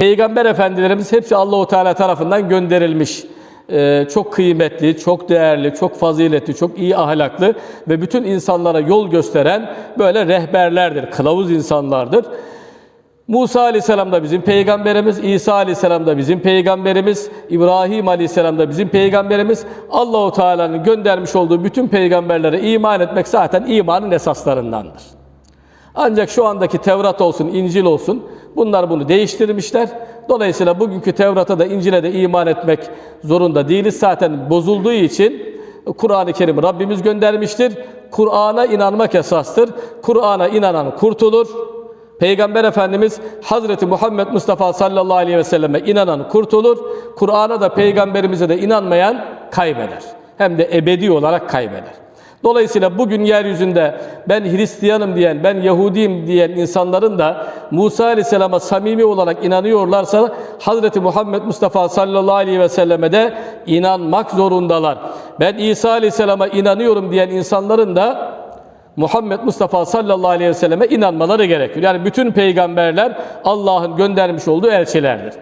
Peygamber efendilerimiz hepsi Allahu Teala tarafından gönderilmiş. Ee, çok kıymetli, çok değerli, çok faziletli, çok iyi ahlaklı ve bütün insanlara yol gösteren böyle rehberlerdir, kılavuz insanlardır. Musa Aleyhisselam da bizim peygamberimiz, İsa Aleyhisselam da bizim peygamberimiz, İbrahim Aleyhisselam da bizim peygamberimiz. Allahu Teala'nın göndermiş olduğu bütün peygamberlere iman etmek zaten imanın esaslarındandır. Ancak şu andaki Tevrat olsun, İncil olsun bunlar bunu değiştirmişler. Dolayısıyla bugünkü Tevrat'a da İncil'e de iman etmek zorunda değiliz. Zaten bozulduğu için Kur'an-ı Kerim Rabbimiz göndermiştir. Kur'an'a inanmak esastır. Kur'an'a inanan kurtulur. Peygamber Efendimiz Hazreti Muhammed Mustafa sallallahu aleyhi ve selleme inanan kurtulur. Kur'an'a da peygamberimize de inanmayan kaybeder. Hem de ebedi olarak kaybeder. Dolayısıyla bugün yeryüzünde ben Hristiyanım diyen, ben Yahudiyim diyen insanların da Musa Aleyhisselam'a samimi olarak inanıyorlarsa Hazreti Muhammed Mustafa sallallahu aleyhi ve selleme de inanmak zorundalar. Ben İsa Aleyhisselam'a inanıyorum diyen insanların da Muhammed Mustafa sallallahu aleyhi ve selleme inanmaları gerekiyor. Yani bütün peygamberler Allah'ın göndermiş olduğu elçilerdir.